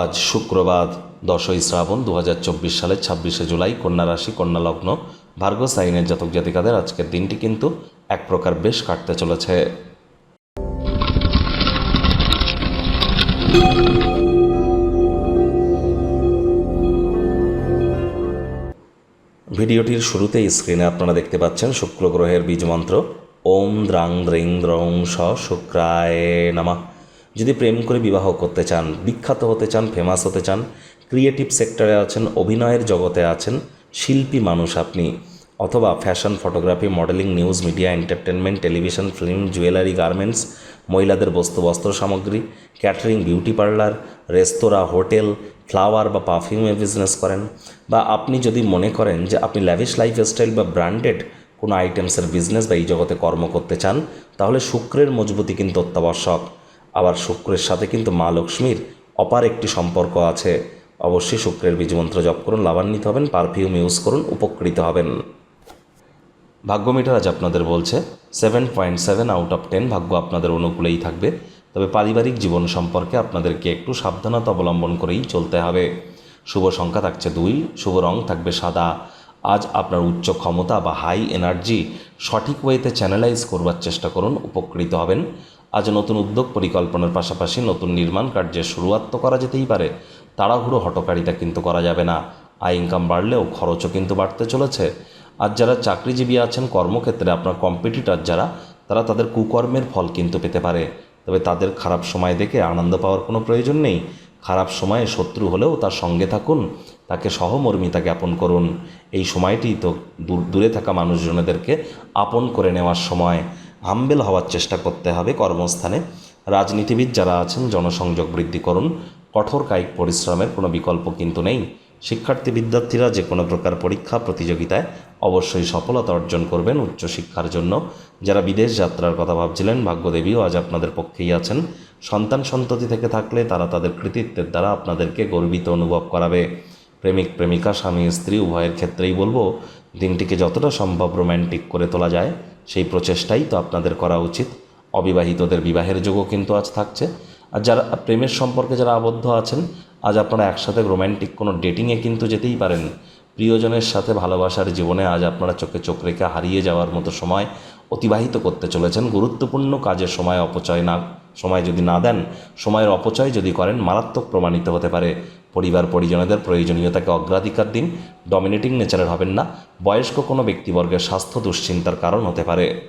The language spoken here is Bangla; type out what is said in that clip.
আজ শুক্রবার, দশই শ্রাবণ দু হাজার চব্বিশ সালের ছাব্বিশে জুলাই কন্যা রাশি, কন্যা লগ্ন। ভার্গ সাইনের জাতক জাতিকাদের আজকের দিনটি কিন্তু এক প্রকার বেশ কাটতে চলেছে। ভিডিওটির শুরুতেই স্ক্রিনে আপনারা দেখতে পাচ্ছেন শুক্র গ্রহের বীজ মন্ত্র। ওম দ্রাং দ্রিং দ্রং স শুক্রায় নামা। যদি প্রেম করে বিবাহ করতে চান, বিখ্যাত হতে চান ফেমাস হতে চান ক্রিয়েটিভ সেক্টরে আছেন, অভিনয়ের জগতে আছেন, শিল্পী মানুষ আপনি, অথবা fashion photography modelling news media entertainment television film jewellery garments মহিলাদের বস্তু, বস্ত্র সামগ্রী catering beauty parlour restaurant hotel flower বা পারফিউমের বিজনেস করেন, বা আপনি যদি মনে করেন যে আপনি ল্যাভিশ লাইফস্টাইল বা ব্র্যান্ডেড কোনো আইটেমসের বিজনেস বা এই জগতে কর্ম করতে চান, তাহলে শুক্রের মজবুতি কিন্তু অত্যাবশ্যক। আবার শুক্রের সাথে কিন্তু মা লক্ষ্মীর অপার একটি সম্পর্ক আছে। অবশ্যই শুক্রের বীজমন্ত্র জপ করুন, লাভান্বিত হবেন পারফিউম ইউজ করুন, উপকৃত হবেন। ভাগ্য মিটার আজ আপনাদের বলছে seven point seven out of ten ভাগ্য আপনাদের অনুকূলেই থাকবে। তবে পারিবারিক জীবন সম্পর্কে আপনাদেরকে একটু সাবধানতা অবলম্বন করেই চলতে হবে। শুভ সংখ্যা থাকছে দুই, শুভ রং থাকবে সাদা। আজ আপনার উচ্চ ক্ষমতা বা হাই এনার্জি সঠিক ওয়েতে চ্যানেলাইজ করবার চেষ্টা করুন, উপকৃত হবেন। আজ নতুন উদ্যোগ পরিকল্পনার পাশাপাশি নতুন নির্মাণ কার্যের শুরুয়াত তো করা যেতেই পারে। তাড়াহুড়ো হটকারিতা কিন্তু করা যাবে না। আয় ইনকাম বাড়লেও খরচও কিন্তু বাড়তে চলেছে। আর যারা চাকরিজীবী আছেন, কর্মক্ষেত্রে আপনার কম্পিটিটর যারা, তারা তাদের কুকর্মের ফল কিন্তু পেতে পারে। তবে তাদের খারাপ সময় দেখে আনন্দ পাওয়ার কোনো প্রয়োজন নেই। খারাপ সময়ে শত্রু হলেও তার সঙ্গে থাকুন, তাকে সহমর্মিতা জ্ঞাপন করুন। এই সময়টি তো দূর- দূরে থাকা মানুষজনেদেরকে আপন করে নেওয়ার সময়। হাম্বেল হওয়ার চেষ্টা করতে হবে। কর্মস্থানে রাজনীতিবিদ যারা আছেন, জনসংযোগ বৃদ্ধি করুন। কঠোর কায়িক পরিশ্রমের কোনো বিকল্প কিন্তু নেই। শিক্ষার্থী বিদ্যার্থীরা যে কোনো প্রকার পরীক্ষা, প্রতিযোগিতায় অবশ্যই সফলতা অর্জন করবেন উচ্চশিক্ষার জন্য। যারা বিদেশ যাত্রার কথা ভাবছিলেন, ভাগ্যদেবীও আজ আপনাদের পক্ষেই আছেন। সন্তান সন্ততি থেকে থাকলে তারা তাদের কৃতিত্বের দ্বারা আপনাদেরকে গর্বিত অনুভব করাবে। প্রেমিক, প্রেমিকা, স্বামী, স্ত্রী, উভয়ের ক্ষেত্রেই বলব, দিনটিকে যতটা সম্ভব রোম্যান্টিক করে তোলা যায়, সেই প্রচেষ্টাই তো আপনাদের করা উচিত। অবিবাহিতদের বিবাহের যোগও কিন্তু আজ থাকছে। আর যারা প্রেমের সম্পর্কে যারা আবদ্ধ আছেন, আজ আপনারা একসাথে রোম্যান্টিক কোনো ডেটিংয়ে কিন্তু যেতেই পারেন। প্রিয়জনের সাথে ভালোবাসার জীবনে আজ আপনারা চোখে চোখ রেখে হারিয়ে যাওয়ার মতো সময় অতিবাহিত করতে চলেছেন। গুরুত্বপূর্ণ কাজের সময় অপচয় না সময় যদি না দেন, সময়ের অপচয় যদি করেন, মারাত্মক প্রমাণিত হতে পারে। পরিবার, পরিজনদের প্রয়োজনীয়তাকে অগ্রাধিকার দিন ডমিনেটিং নেচারের হবেন না। বয়স্ক কোনো ব্যক্তিবর্গের স্বাস্থ্য দুশ্চিন্তার কারণ হতে পারে।